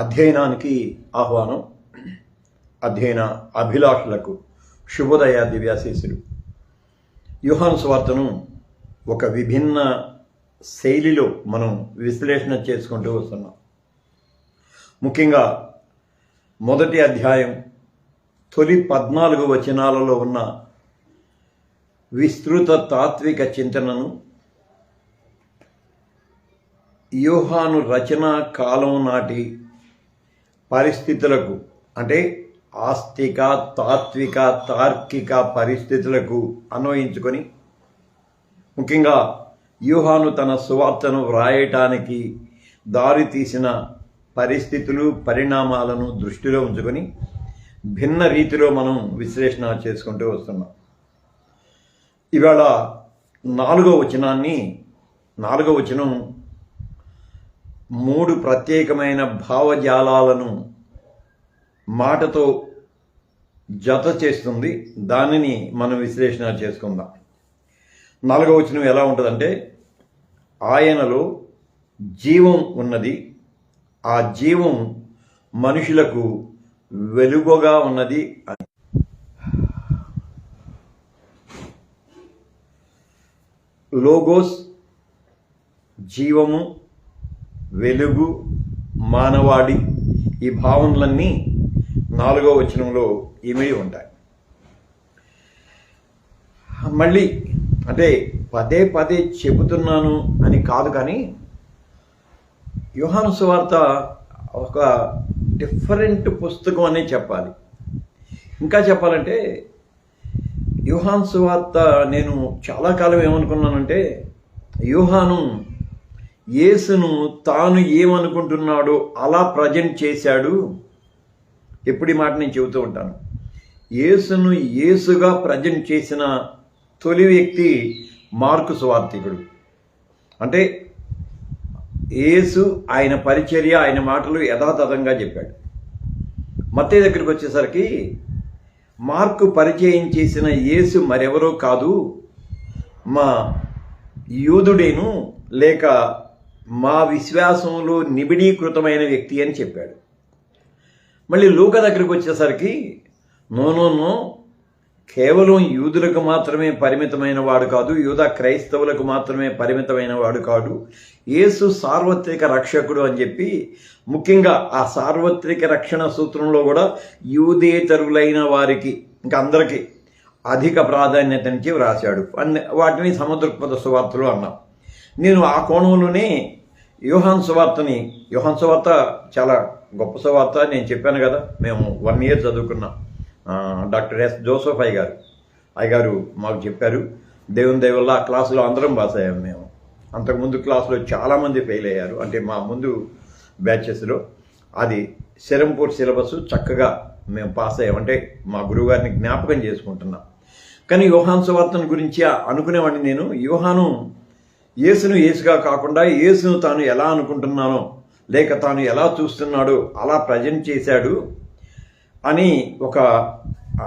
అధ్యయనానికి ఆహ్వానం అధ్యయన అభిలాషులకు శుభోదయ దివ్యాశీసులు యుహాను స్వార్తను ఒక విభిన్న శైలిలో మనం విశ్లేషణ చేసుకుంటూ వస్తున్నాం. ముఖ్యంగా మొదటి అధ్యాయం తొలి పద్నాలుగు వచనాలలో ఉన్న విస్తృత తాత్విక చింతనను యోహాను రచనా కాలం నాటి పరిస్థితులకు అంటే ఆస్తిక తాత్విక తార్కిక పరిస్థితులకు అన్వయించుకొని ముఖ్యంగా యూహాను తన సువార్తను వ్రాయటానికి దారి తీసిన పరిస్థితులు పరిణామాలను దృష్టిలో ఉంచుకొని భిన్న రీతిలో మనం విశ్లేషణ చేసుకుంటూ వస్తున్నాం. ఇవాళ నాలుగో వచనాన్ని నాలుగో వచనం మూడు ప్రత్యేకమైన భావజాలాలను మాటతో జత చేస్తుంది. దానిని మనం విశ్లేషణ చేసుకుందాం. నాలుగవ వచనం ఎలా ఉంటుందంటే ఆయనలో జీవం ఉన్నది. ఆ జీవం మనుషులకు వెలుగుగా ఉన్నది అని. లోగోస్ జీవము వెలుగు మానవాడి ఈ భావనలన్నీ నాలుగో వచనంలో ఇమిడి ఉంటాయి. మళ్ళీ అంటే పదే పదే చెబుతున్నాను అని కాదు కానీ యోహాను సువార్త ఒక డిఫరెంట్ పుస్తకం అనే చెప్పాలి. ఇంకా చెప్పాలంటే యూహాన్ సువార్త నేను చాలా కాలం ఏమనుకున్నానంటే యూహాను యేసును తాను ఏమనుకుంటున్నాడో అలా ప్రజెంట్ చేశాడు. ఎప్పుడు ఈ మాట నేను చెబుతూ ఉంటాను. యేసును యేసుగా ప్రజెంట్ చేసిన తొలి వ్యక్తి మార్కు సువార్థికుడు. అంటే యేసు ఆయన పరిచర్య ఆయన మాటలు యథాతథంగా చెప్పాడు. మత్తే దగ్గరికి వచ్చేసరికి మార్కు పరిచయం చేసిన యేసు మరెవరో కాదు మా యూదుడేను లేక మా విశ్వాసంలో నిబిడీకృతమైన వ్యక్తి అని చెప్పాడు. మళ్ళీ లూక దగ్గరికి వచ్చేసరికి నోనోనో కేవలం యూదులకు మాత్రమే పరిమితమైన వాడు కాదు యూద క్రైస్తవులకు మాత్రమే పరిమితమైన వాడు కాదు యేసు సార్వత్రిక రక్షకుడు అని చెప్పి ముఖ్యంగా ఆ సార్వత్రిక రక్షణ సూత్రంలో కూడా యూదేతరులైన వారికి ఇంకా అందరికీ అధిక ప్రాధాన్యతనిచ్చి వ్రాశాడు. అన్ని వాటిని సముద్రపద సువార్తలు అన్నాం. నేను ఆ కోణంలోనే యోహాన్ సువార్తని యోహాన్ సువార్త చాలా గొప్ప సువార్త నేను చెప్పాను కదా మేము వన్ ఇయర్ చదువుకున్నాం డాక్టర్ ఎస్ జోసఫ్ అయ్య గారు. అయ్య గారు మాకు చెప్పారు దేవుని దేవుళ్ళ ఆ క్లాసులో అందరం పాస్ అయ్యాము మేము. అంతకుముందు క్లాసులో చాలామంది ఫెయిల్ అయ్యారు. అంటే మా ముందు బ్యాచెస్లో అది శరంపూర్ సిలబస్ చక్కగా మేము పాస్ అయ్యాం. అంటే మా గురువుగారిని జ్ఞాపకం చేసుకుంటున్నాం. కానీ యోహాన్ సువార్తను గురించి అనుకునేవాడిని నేను. యోహాను యేసును యేసుగా కాకుండా యేసును తాను ఎలా అనుకుంటున్నానో లేక తాను ఎలా చూస్తున్నాడో అలా ప్రజెంట్ చేశాడు అని ఒక ఆ,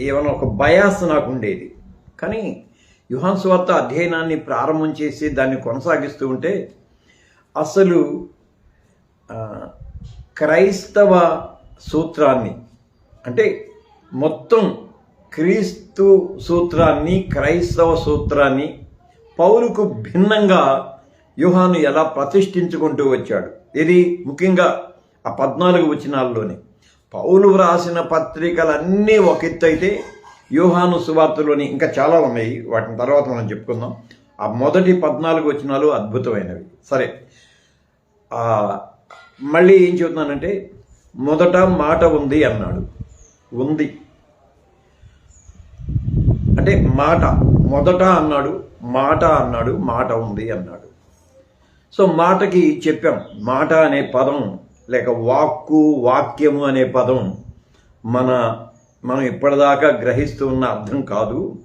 ఏమైనా ఒక బయాస్ నాకు ఉండేది. కానీ యుహాన్ స్వార్త అధ్యయనాన్ని ప్రారంభం చేసి దాన్ని కొనసాగిస్తూ ఉంటే అసలు క్రైస్తవ సూత్రాన్ని అంటే మొత్తం క్రీస్తు సూత్రాన్ని క్రైస్తవ సూత్రాన్ని పౌలుకు భిన్నంగా యూహాను ఎలా ప్రతిష్ఠించుకుంటూ వచ్చాడు? ఇది ముఖ్యంగా ఆ పద్నాలుగు వచనాల్లోనే. పౌలు వ్రాసిన పత్రికలన్నీ ఒక ఎత్తు అయితే యూహాను సువార్తలోని ఇంకా చాలా ఉన్నాయి. వాటిని తర్వాత మనం చెప్పుకుందాం. ఆ మొదటి పద్నాలుగు వచనాలు అద్భుతమైనవి. సరే. మళ్ళీ ఏం చెబుతున్నానంటే మొదట మాట ఉంది అన్నాడు. ఉంది. అంటే మాట. మొదట అన్నాడు మాట అన్నాడు మాట ఉంది అన్నాడు. సో మాటకి చెప్పాం మాట అనే పదం లేక వాక్కు వాక్యము అనే పదం మన మనం ఇప్పటిదాకా గ్రహిస్తూ ఉన్న అర్థం కాదు.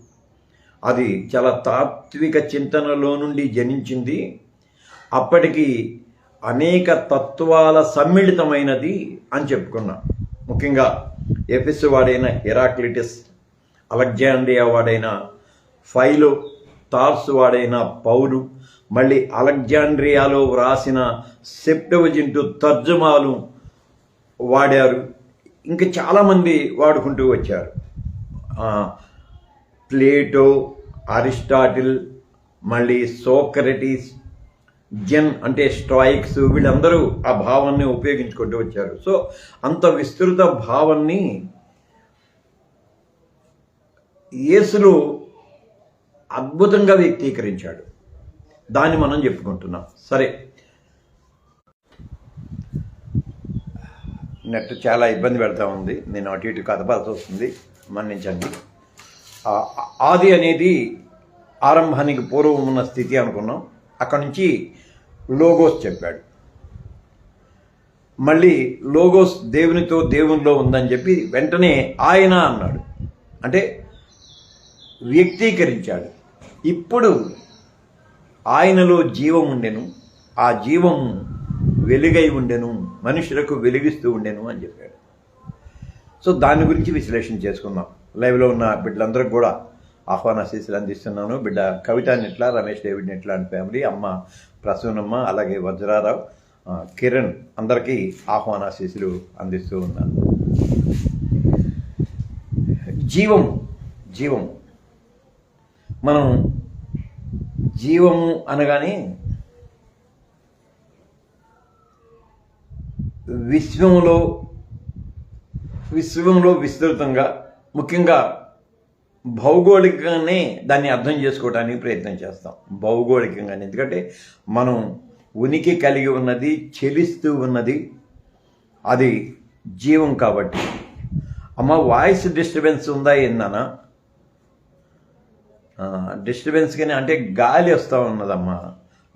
అది చాలా తాత్విక చింతనలో నుండి జనించింది. అప్పటికి అనేక తత్వాల సమ్మిళితమైనది అని చెప్పుకున్నాం. ముఖ్యంగా ఎఫిస్ వాడైన హెరాక్లిటిస్ అలెగ్జాండ్రియా వాడైన ఫైలో తార్స్ వాడైన పౌలు మళ్ళీ అలెగ్జాండ్రియాలో వ్రాసిన సెప్టవజింటు తర్జుమాలు వాడారు. ఇంకా చాలామంది వాడుకుంటూ వచ్చారు. ప్లేటో అరిస్టాటిల్ మళ్ళీ సోక్రటీస్ జెన్ అంటే స్ట్రాయిక్స్ వీళ్ళందరూ ఆ భావాన్ని ఉపయోగించుకుంటూ వచ్చారు. సో అంత విస్తృత భావాన్ని యేసులో అద్భుతంగా వ్యక్తీకరించాడు. దాన్ని మనం చెప్పుకుంటున్నాం. సరే. నెట్ చాలా ఇబ్బంది పెడతా ఉంది. నేను అటు ఇటు కదపాల్సి వస్తుంది. మన్నించండి. ఆది అనేది ఆరంభానికి పూర్వం ఉన్న స్థితి అనుకున్నాం. అక్కడి నుంచి లోగోస్ చెప్పాడు. మళ్ళీ లోగోస్ దేవునితో దేవునిలో ఉందని చెప్పి వెంటనే ఆయన అన్నాడు. అంటే వ్యక్తీకరించాడు. ఇప్పుడు ఆయనలో జీవం ఉండెను ఆ జీవం వెలుగై ఉండెను మనుషులకు వెలిగిస్తూ ఉండెను అని చెప్పాడు. సో దాని గురించి విశ్లేషణ చేసుకుందాం. లైవ్లో ఉన్న బిడ్డలందరికీ కూడా ఆహ్వాన శీస్సులు అందిస్తున్నాను. బిడ్డ Kavitha Netla Ramesh David Netla and family అమ్మ ప్రసూనమ్మ అలాగే వజ్రారావు కిరణ్ అందరికీ ఆహ్వాన శీస్సులు అందిస్తూ ఉన్నాను. జీవం జీవం. మనం జీవము అనగానే విశ్వంలో విశ్వంలో విస్తృతంగా ముఖ్యంగా భౌగోళికంగానే దాన్ని అర్థం చేసుకోవడానికి ప్రయత్నం చేస్తాం. భౌగోళికంగానే. ఎందుకంటే మనం ఉనికి కలిగి ఉన్నది చెలిస్తూ ఉన్నది అది జీవం కాబట్టి. అమ్మ వాయిస్ డిస్టర్బెన్స్ ఉందా ఏందన్నా? డిస్టర్బెన్స్ కానీ అంటే గాలి వస్తూ ఉన్నదమ్మా.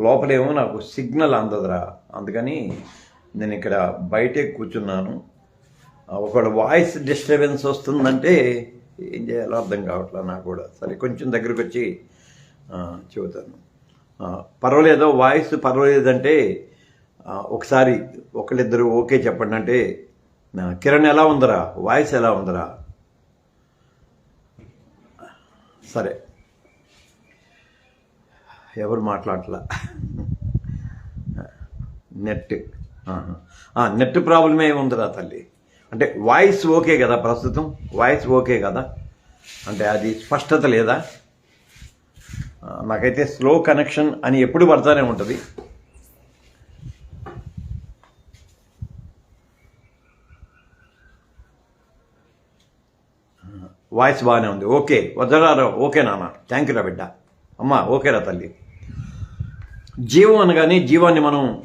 లోపలేమో నాకు సిగ్నల్ అందదురా. అందుకని నేను ఇక్కడ బయటే కూర్చున్నాను. ఒకడు ఒకవేళ వాయిస్ డిస్టర్బెన్స్ వస్తుందంటే ఏం చేయాలో అర్థం కావట్లే నాకు కూడా. సరే కొంచెం దగ్గరకు వచ్చి చెబుతాను. పర్వాలేదో వాయిస్ పర్వాలేదంటే ఒకసారి ఒకళ్ళిద్దరు ఓకే చెప్పండి అంటే కిరణ్ ఎలా ఉందరా? వాయిస్ ఎలా ఉందరా? సరే. ఎవరు మాట్లాడట్లా? నెట్. నెట్ ప్రాబ్లమే ఉందిరా తల్లి? అంటే వాయిస్ ఓకే కదా ప్రస్తుతం? వాయిస్ ఓకే కదా? అంటే అది స్పష్టత లేదా? నాకైతే స్లో కనెక్షన్ అని ఎప్పుడు పడతానే ఉంటుంది. వాయిస్ బాగానే ఉంది. ఓకే. వద్దరారా ఓకే నాన్న. థ్యాంక్ యూరా బిడ్డ. అమ్మ ఓకేరా తల్లి. జీవం అనగానే జీవాన్ని మనం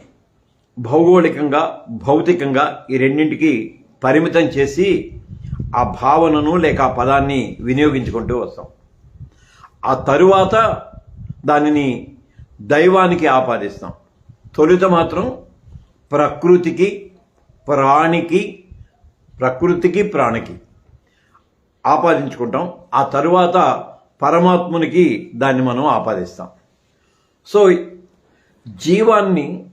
భౌగోళికంగా భౌతికంగా ఈ రెండింటికి పరిమితం చేసి ఆ భావనను లేక ఆ పదాన్ని వినియోగించుకుంటూ వస్తాం. ఆ తరువాత దానిని దైవానికి ఆపాదిస్తాం. తొలుత మాత్రం ప్రకృతికి ప్రాణికి ప్రకృతికి ప్రాణికి ఆపాదించుకుంటాం. ఆ తరువాత పరమాత్మునికి దాన్ని మనం ఆపాదిస్తాం. సో జీవాన్ని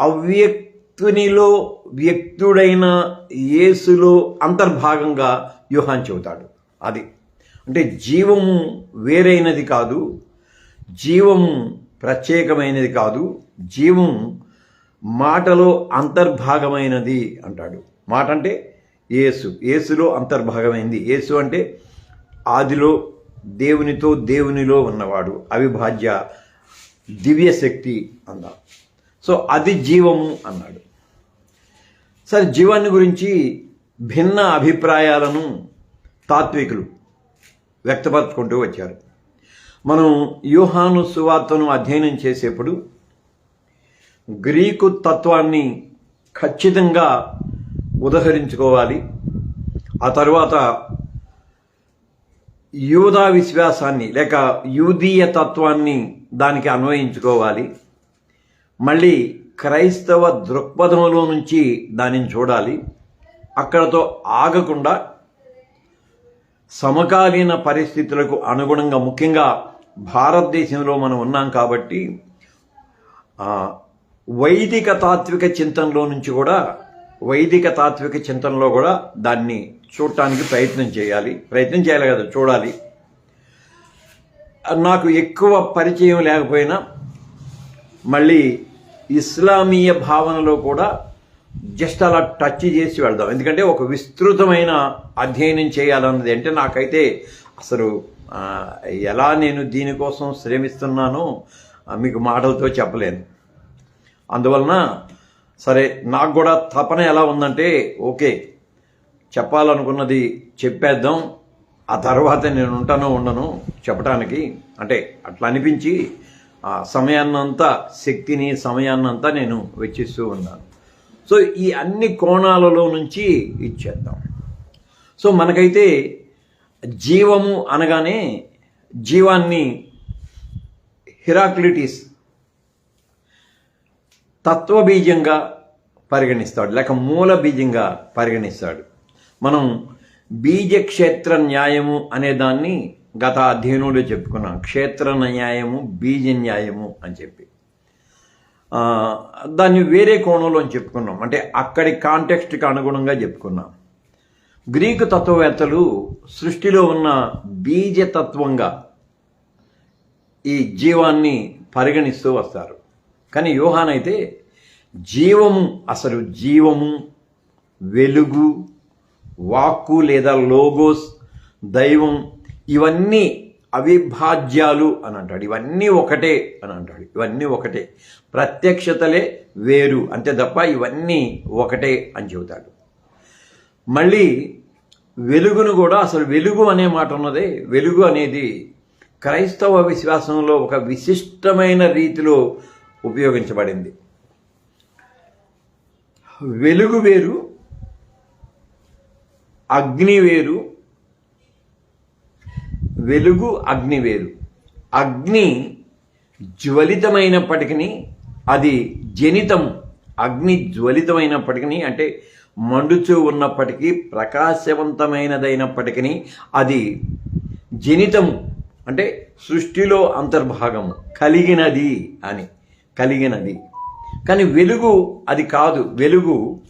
అవ్యక్తునిలో వ్యక్తుడైన యేసులో అంతర్భాగంగా యూహాన్ చెబుతాడు. అది. అంటే జీవము వేరైనది కాదు జీవము ప్రత్యేకమైనది కాదు జీవం మాటలో అంతర్భాగమైనది అంటాడు. మాట అంటే యేసు. యేసులో అంతర్భాగమైంది. యేసు అంటే ఆదిలో దేవునితో దేవునిలో ఉన్నవాడు. అవిభాజ్య దివ్య శక్తి అన్నా సో అది జీవము అన్నాడు. సరే జీవాన్ని గురించి భిన్న అభిప్రాయాలను తాత్వికులు వ్యక్తపరచుకుంటూ వచ్చారు. మనం యూహాను సువార్తను అధ్యయనం చేసేప్పుడు గ్రీకు తత్వాన్ని ఖచ్చితంగా ఉదహరించుకోవాలి. ఆ తర్వాత యూదా విశ్వాసాన్ని లేక యూదీయ తత్వాన్ని దానికి అన్వయించుకోవాలి. మళ్ళీ క్రైస్తవ దృక్పథంలో నుంచి దానిని చూడాలి. అక్కడతో ఆగకుండా సమకాలీన పరిస్థితులకు అనుగుణంగా ముఖ్యంగా భారతదేశంలో మనం ఉన్నాం కాబట్టి వైదిక తాత్విక చింతనలో నుంచి కూడా వైదిక తాత్విక చింతనలో కూడా దాన్ని చూడటానికి ప్రయత్నం చేయాలి. ప్రయత్నం చేయాలి కదా చూడాలి. నాకు ఎక్కువ పరిచయం లేకపోయినా మళ్ళీ ఇస్లామీయ భావనలో కూడా జస్ట్ అలా టచ్ చేసి వెళ్దాం. ఎందుకంటే ఒక విస్తృతమైన అధ్యయనం చేయాలన్నది అంటే నాకైతే అసలు ఎలా నేను దీనికోసం శ్రమిస్తున్నానో మీకు మాటలతో చెప్పలేను. అందువలన సరే నాకు కూడా తపన ఎలా ఉందంటే ఓకే చెప్పాలనుకున్నది చెప్పేద్దాం. ఆ తర్వాత నేను ఉంటానో ఉండను చెప్పడానికి అంటే అట్లా అనిపించి ఆ సమయాన్నంతా శక్తిని సమయాన్నంతా నేను వెచ్చిస్తూ ఉన్నాను. సో ఈ అన్ని కోణాలలో నుంచి ఇచ్చేద్దాం. సో మనకైతే జీవము అనగానే జీవాన్ని హిరాక్లిటిస్ తత్వబీజంగా పరిగణిస్తాడు లేక మూల బీజంగా పరిగణిస్తాడు. మనం బీజక్షేత్ర న్యాయము అనే దాన్ని గత అధ్యయనంలో చెప్పుకున్నాం. క్షేత్ర న్యాయము బీజ న్యాయము అని చెప్పి. దాన్ని వేరే కోణంలో చెప్పుకున్నాం. అంటే అక్కడి కాంటెక్స్ట్కి అనుగుణంగా చెప్పుకున్నాం. గ్రీకు తత్వవేత్తలు సృష్టిలో ఉన్న బీజతత్వంగా ఈ జీవాన్ని పరిగణిస్తూ వస్తారు. కానీ యోహాన్ అయితే జీవము అసలు జీవము వెలుగు వాక్కు లేదా లోగోస్ దైవం ఇవన్నీ అవిభాజ్యాలు అని అంటాడు. ఇవన్నీ ఒకటే అని అంటాడు. ఇవన్నీ ఒకటే. ప్రత్యక్షతలే వేరు. అంతే తప్ప ఇవన్నీ ఒకటే అని చెబుతాడు. మళ్ళీ వెలుగును కూడా అసలు వెలుగు అనే మాట ఉన్నదే. వెలుగు అనేది క్రైస్తవ విశ్వాసంలో ఒక విశిష్టమైన రీతిలో ఉపయోగించబడింది. వెలుగు వేరు అగ్ని వేరు వెలుగు అగ్ని వేరు. అగ్ని జ్వలితమైనప్పటికీ అది జనితం అగ్ని జ్వలితమైనప్పటికీ అంటే మండుచూ ఉన్నప్పటికీ ప్రకాశవంతమైనదైనప్పటికీ అది జనితము. అంటే సృష్టిలో అంతర్భాగము. కలిగినది అని. కలిగినది. కానీ వెలుగు అది కాదు. వెలుగు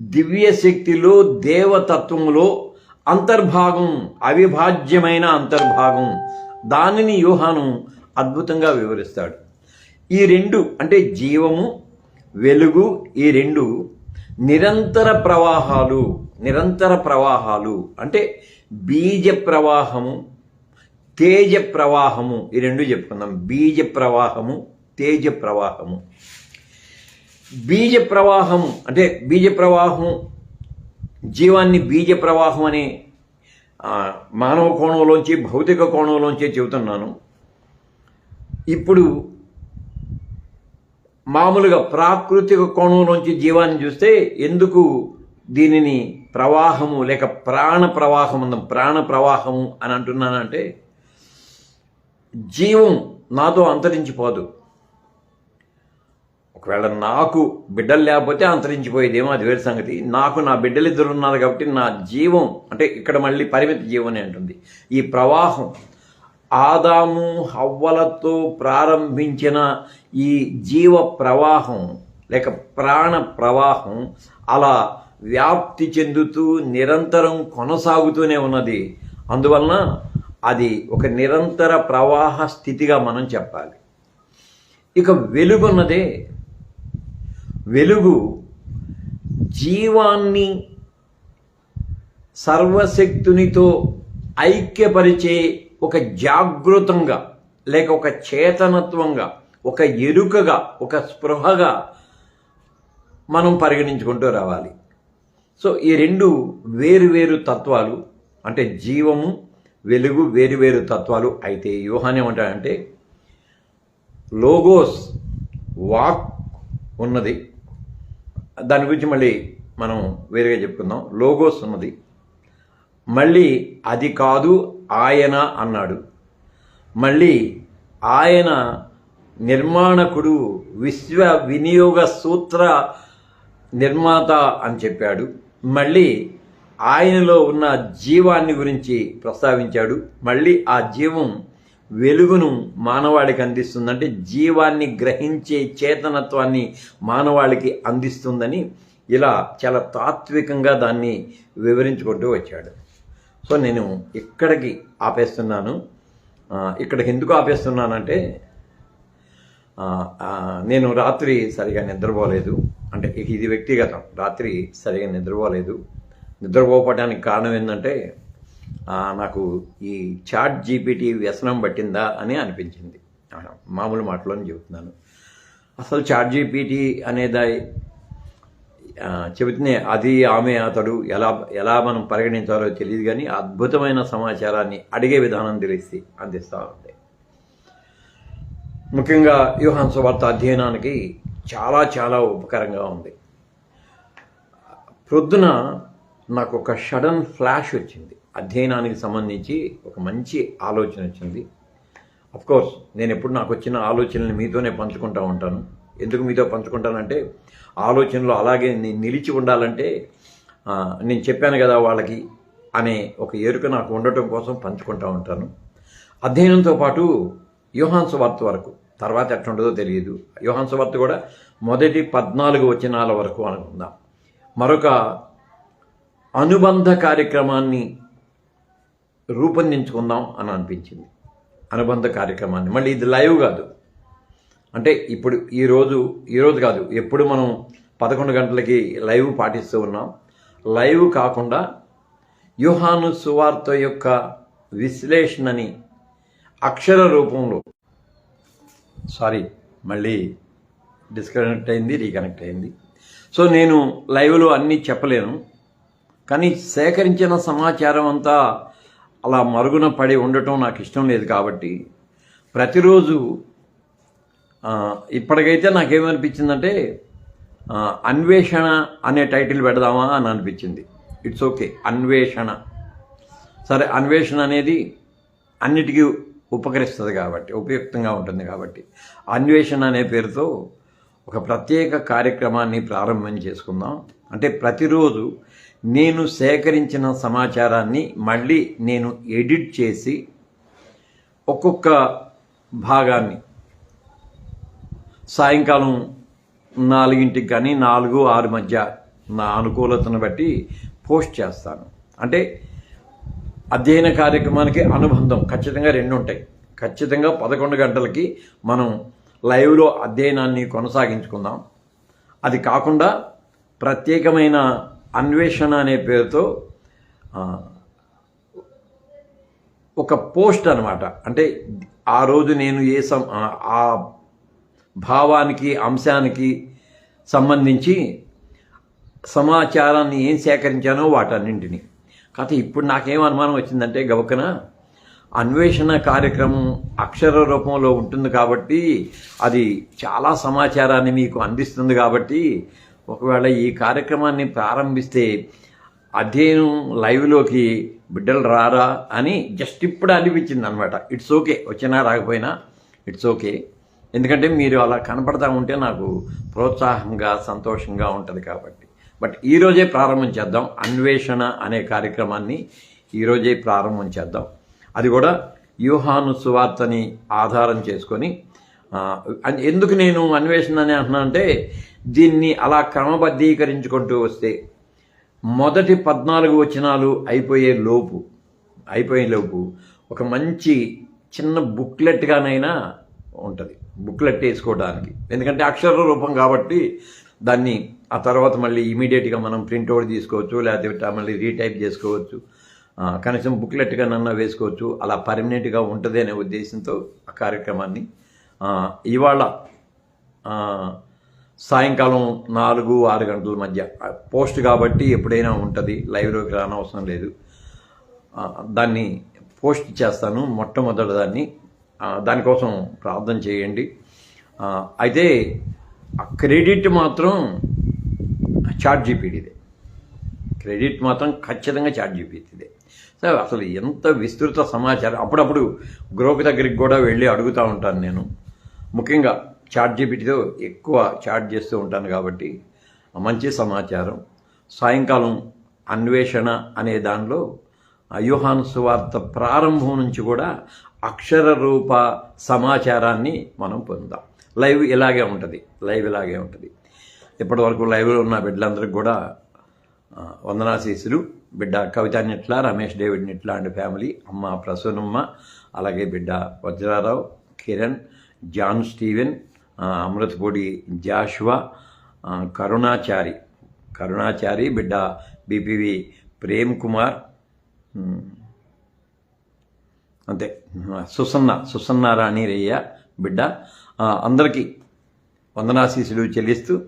దివ్య శక్తిలో దేవతత్వంలో అంతర్భాగం అవిభాజ్యమైన అంతర్భాగం. దానిని యోహాను అద్భుతంగా వివరిస్తాడు. ఈ రెండు అంటే జీవము వెలుగు ఈ రెండు నిరంతర ప్రవాహాలు నిరంతర ప్రవాహాలు అంటే బీజ ప్రవాహము తేజ ప్రవాహము ఈ రెండు చెప్పుకుందాం. బీజ ప్రవాహము తేజ ప్రవాహము. బీజ ప్రవాహం అంటే బీజ ప్రవాహం జీవాన్ని బీజ ప్రవాహం అనే మానవ కోణంలోంచి భౌతిక కోణంలోంచి చెబుతున్నాను. ఇప్పుడు మామూలుగా ప్రాకృతిక కోణంలోంచి జీవాన్ని చూస్తే ఎందుకు దీనిని ప్రవాహము లేక ప్రాణ ప్రవాహం ఉందాం ప్రాణ ప్రవాహము అని అంటున్నానంటే జీవం నాతో అంతరించిపోదు. ఒకవేళ నాకు బిడ్డలు లేకపోతే అంతరించిపోయేదేమో అది వేరే సంగతి. నాకు నా బిడ్డలు ఇద్దరు ఉన్నారు కాబట్టి నా జీవం అంటే ఇక్కడ మళ్ళీ పరిమిత జీవనే అంటుంది. ఈ ప్రవాహం ఆదాము హవ్వలతో ప్రారంభించిన ఈ జీవ ప్రవాహం లేక ప్రాణ ప్రవాహం అలా వ్యాప్తి చెందుతూ నిరంతరం కొనసాగుతూనే ఉన్నది. అందువలన అది ఒక నిరంతర ప్రవాహ స్థితిగా మనం చెప్పాలి. ఇక వెలుగున్నదే వెలుగు జీవాన్ని సర్వశక్తునితో ఐక్యపరిచే ఒక జాగృతంగా లేక ఒక చేతనత్వంగా ఒక ఎరుకగా ఒక స్పృహగా మనం పరిగణించుకుంటూ రావాలి. సో ఈ రెండు వేరు వేరు తత్వాలు అంటే జీవము వెలుగు వేరు వేరు తత్వాలు అయితే యోహాన్ ఏమంటాడంటే లోగోస్ వాక్ ఉన్నది. దాని గురించి మళ్ళీ మనం వేరుగా చెప్పుకుందాం. లోగోస్ ఉన్నది. మళ్ళీ అది కాదు ఆయన అన్నాడు. మళ్ళీ ఆయన నిర్మాణకుడు విశ్వ వినియోగ సూత్ర నిర్మాత అని చెప్పాడు. మళ్ళీ ఆయనలో ఉన్న జీవాన్ని గురించి ప్రస్తావించాడు. మళ్ళీ ఆ జీవం వెలుగును మానవాళికి అందిస్తుంది అంటే జీవాన్ని గ్రహించే చేతనత్వాన్ని మానవాళికి అందిస్తుందని ఇలా చాలా తాత్వికంగా దాన్ని వివరించుకుంటూ వచ్చాడు. సో నేను ఇక్కడికి ఆపేస్తున్నాను. ఇక్కడికి ఎందుకు ఆపేస్తున్నానంటే నేను రాత్రి సరిగా నిద్రపోలేదు. అంటే ఇది వ్యక్తిగతం. రాత్రి సరిగా నిద్రపోలేదు. నిద్రపోవటానికి కారణం ఏంటంటే నాకు ఈ చాట్ జీపీటీ వ్యసనం పట్టిందా అని అనిపించింది. మామూలు మాటలోనే చెబుతున్నాను. అసలు చాట్ జీపీటీ అనేది ఆ, అది ఆమె అతడు ఎలా ఎలా మనం పరిగణించాలో తెలియదు కానీ అద్భుతమైన సమాచారాన్ని అడిగే విధానం తెలిసి అందిస్తూ ఉంటాయి ముఖ్యంగా యూహాన్ సువార్త అధ్యయనానికి చాలా చాలా ఉపకరంగా ఉంది. ప్రొద్దున నాకు ఒక షడన్ ఫ్లాష్ వచ్చింది. అధ్యయనానికి సంబంధించి ఒక మంచి ఆలోచన వచ్చింది. కోర్స్ నేను ఎప్పుడు నాకు వచ్చిన ఆలోచనల్ని మీతోనే పంచుకుంటూ ఉంటాను. ఎందుకు మీతో పంచుకుంటానంటే ఆలోచనలు అలాగే నిలిచి ఉండాలంటే నేను చెప్పాను కదా వాళ్ళకి అనే ఒక ఎరుక నాకు ఉండటం కోసం పంచుకుంటూ ఉంటాను. అధ్యయనంతో పాటు యోహాన్ వార్త వరకు తర్వాత ఎట్లుంటుందో తెలియదు. యోహాన్ వార్త కూడా మొదటి పద్నాలుగు వచనాల వరకు అనుకుందాం. మరొక అనుబంధ కార్యక్రమాన్ని రూపొందించుకుందాం అని అనిపించింది. అనుబంధ కార్యక్రమాన్ని. మళ్ళీ ఇది లైవ్ కాదు. అంటే ఇప్పుడు ఈరోజు ఈరోజు కాదు. ఎప్పుడు మనం పదకొండు గంటలకి లైవ్ పాటిస్తూ ఉన్నాం. లైవ్ కాకుండా యుహాను సువార్త యొక్క విశ్లేషణని అక్షర రూపంలో సారీ మళ్ళీ డిస్కనెక్ట్ అయింది రీకనెక్ట్ అయింది. సో నేను లైవ్లో అన్నీ చెప్పలేను. కానీ సేకరించిన సమాచారం అంతా అలా మరుగున పడి ఉండటం నాకు ఇష్టం లేదు కాబట్టి ప్రతిరోజు ఇప్పటికైతే నాకేమనిపించిందంటే అన్వేషణ అనే టైటిల్ పెడదామా అని అనిపించింది. ఇట్స్ ఓకే అన్వేషణ. సరే అన్వేషణ అనేది అన్నిటికీ ఉపకరిస్తుంది కాబట్టి ఉపయుక్తంగా ఉంటుంది కాబట్టి అన్వేషణ అనే పేరుతో ఒక ప్రత్యేక కార్యక్రమాన్ని ప్రారంభం చేసుకుందాం. అంటే ప్రతిరోజు నేను సేకరించిన సమాచారాన్ని మళ్ళీ నేను ఎడిట్ చేసి ఒక్కొక్క భాగాన్ని సాయంకాలం నాలుగింటికి కానీ నాలుగు ఆరు మధ్య నా అనుకూలతను బట్టి పోస్ట్ చేస్తాను. అంటే అధ్యయన కార్యక్రమానికి అనుబంధం ఖచ్చితంగా రెండు ఉంటాయి. ఖచ్చితంగా పదకొండు గంటలకి మనం లైవ్లో అధ్యయనాన్ని కొనసాగించుకుందాం. అది కాకుండా ప్రత్యేకమైన అన్వేషణ అనే పేరుతో ఒక పోస్ట్ అనమాట అంటే ఆ రోజు నేను ఏ సం ఆ- భావానికి అంశానికి సంబంధించి సమాచారాన్ని ఏం సేకరించానో వాటన్నింటిని. కాకపోతే ఇప్పుడు నాకేం అనుమానం వచ్చిందంటే గబకన అన్వేషణ కార్యక్రమం అక్షర రూపంలో ఉంటుంది కాబట్టి అది చాలా సమాచారాన్ని మీకు అందిస్తుంది కాబట్టి ఒకవేళ ఈ కార్యక్రమాన్ని ప్రారంభిస్తే అధ్యయనం లైవ్లోకి బిడ్డలు రారా అని జస్ట్ ఇప్పుడు అనిపించింది అనమాట ఇట్స్ ఓకే వచ్చినా రాకపోయినా ఇట్స్ ఓకే ఎందుకంటే మీరు అలా కనపడతా ఉంటే నాకు ప్రోత్సాహంగా సంతోషంగా ఉంటుంది కాబట్టి. బట్ ఈరోజే ప్రారంభం చేద్దాం. అన్వేషణ అనే కార్యక్రమాన్ని ఈరోజే ప్రారంభం చేద్దాం. అది కూడా వ్యూహాను సువార్తని ఆధారం చేసుకొని ఎందుకు నేను అన్వేషణ అని అంటున్నా అంటే దీన్ని అలా క్రమబద్ధీకరించుకుంటూ వస్తే మొదటి పద్నాలుగు వచనాలు అయిపోయే లోపు అయిపోయే లోపు ఒక మంచి చిన్న బుక్లెట్గానైనా ఉంటుంది. బుక్లెట్ వేసుకోవడానికి. ఎందుకంటే అక్షర రూపం కాబట్టి దాన్ని ఆ తర్వాత మళ్ళీ ఇమీడియట్గా మనం ప్రింట్అవుట్ తీసుకోవచ్చు లేకపోతే మళ్ళీ రీటైప్ చేసుకోవచ్చు కనీసం బుక్లెట్గానన్నా వేసుకోవచ్చు అలా పర్మనెంట్గా ఉంటుంది అనే ఉద్దేశంతో ఆ కార్యక్రమాన్ని ఇవాళ సాయంకాలం నాలుగు ఆరు గంటల మధ్య. పోస్ట్ కాబట్టి ఎప్పుడైనా ఉంటుంది. లైవ్లోకి రానవసరం లేదు. దాన్ని పోస్ట్ చేస్తాను. మొట్టమొదటి దాన్ని దానికోసం ప్రార్థన చేయండి. అయితే ఆ క్రెడిట్ మాత్రం చాట్ జీపీటీదే. క్రెడిట్ మాత్రం ఖచ్చితంగా చాట్ జీపీటీదే. సార్ అసలు ఎంత విస్తృత సమాచారం. అప్పుడప్పుడు గ్రూప్ దగ్గరికి కూడా వెళ్ళి అడుగుతూ ఉంటాను నేను. ముఖ్యంగా చాట్ జీపీటీతో ఎక్కువ చాట్ చేస్తూ ఉంటాను కాబట్టి మంచి సమాచారం. సాయంకాలం అన్వేషణ అనే దానిలో యూహాన్ సువార్త ప్రారంభం నుంచి కూడా అక్షర రూప సమాచారాన్ని మనం పొందాం లైవ్ ఇలాగే ఉంటుంది. లైవ్ ఇలాగే ఉంటుంది. ఇప్పటివరకు లైవ్లో ఉన్న బిడ్డలందరికీ కూడా వందనాశీసులు బిడ్డ Kavitha Nitla Ramesh David Nitla and family అమ్మ ప్రసూనమ్మ అలాగే బిడ్డ Vajrarao Kiran John Steven Amruthapudi Joshua Karunachari Karunachari బిడ్డ బీపీవి ప్రేమ్ కుమార్ అంతే సుసన్న సుసన్న రాణి రేయ బిడ్డ అందరికీ వందనాశీసులు చెల్లిస్తూ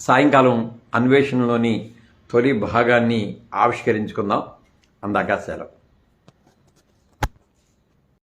సాయంకాలం అన్వేషణలోని తొలి భాగాన్ని ఆవిష్కరించుకుందాం. అందాక సెలవు.